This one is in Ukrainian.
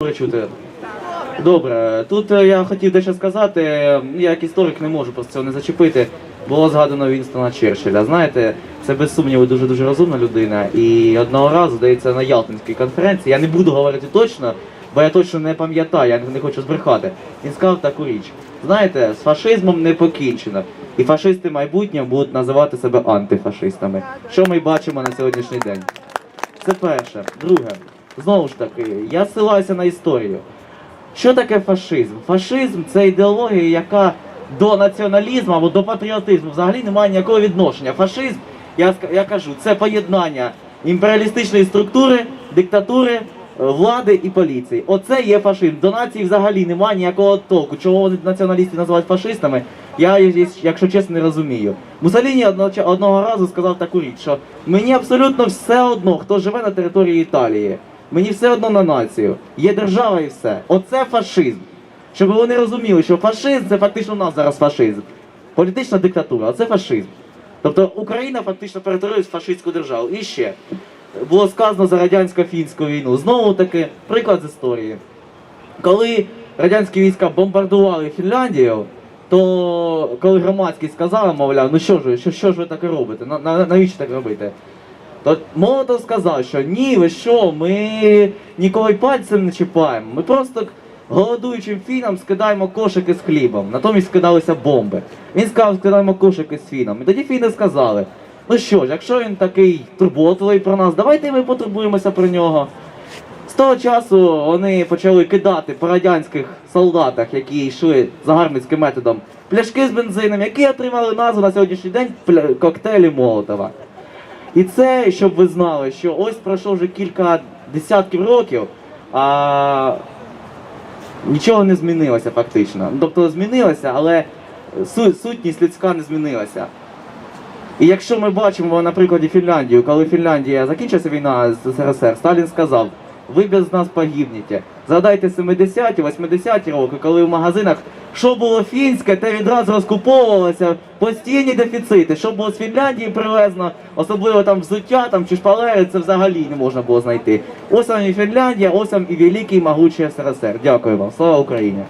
Добре чути. Добре, тут е, я хотів дещо сказати. Я як історик не можу просто цього не зачепити. Було згадано Вінстона Черчилля. Знаєте, це без сумніву дуже дуже розумна людина. І одного разу, здається, на Ялтинській конференції, я не буду говорити точно, бо я точно не пам'ятаю, я не хочу збрехати. Він сказав таку річ. Знаєте, з фашизмом не покінчено. І фашисти майбутнього будуть називати себе антифашистами. Що ми бачимо на сьогоднішній день. Це перше. Друге, знову ж таки, я ссилаюся на історію. Що таке фашизм? Фашизм це ідеологія, яка до націоналізму або до патріотизму взагалі не має ніякого відношення. Фашизм, я, я кажу, це поєднання імперіалістичної структури, диктатури, е, влади і поліції. Оце є фашизм. До нації взагалі немає ніякого толку. Чого вони націоналістів називають фашистами, я, якщо чесно, не розумію. Мусоліні одного разу сказав таку річ, що мені абсолютно все одно, хто живе на території Італії. Мені все одно на націю. Є держава і все. Оце фашизм. Щоб вони розуміли, що фашизм це фактично у нас зараз фашизм. Політична диктатура, а це фашизм. Тобто Україна фактично перетворилась в фашистську державу. І ще було сказано за радянсько-фінську війну. Знову таки, приклад з історії. Коли радянські війська бомбардували Фінляндію, то коли громадськість сказала, мовляв, ну що ж що, що ж ви таке робите? На, на, навіщо так робити? То Молотов сказав, що ні, ви що, ми нікого й пальцем не чіпаємо. Ми просто голодуючим фінам скидаємо кошики з хлібом. Натомість скидалися бомби. Він сказав, скидаємо кошики з фіном. І тоді фіни сказали: ну що ж, якщо він такий турботливий про нас, давайте ми потурбуємося про нього. З того часу вони почали кидати по радянських солдатах, які йшли загарбницьким методом, пляшки з бензином, які отримали назву на сьогоднішній день коктейлі Молотова. І це, щоб ви знали, що ось пройшло вже кілька десятків років, а нічого не змінилося фактично. Тобто змінилося, але сутність людська не змінилася. І якщо ми бачимо наприклад, Фінляндію, коли Фінляндія закінчилася війна з СРСР, Сталін сказав, ви без нас погибнете. Згадайте 70-ті, 80-ті роки, коли в магазинах що було фінське, те відразу розкуповувалося, постійні дефіцити. Що було з Фінляндії привезено, особливо там взуття там, чи шпалери, це взагалі не можна було знайти. Ось вам і Фінляндія, ось вам і великий могучий СРСР. Дякую вам. Слава Україні!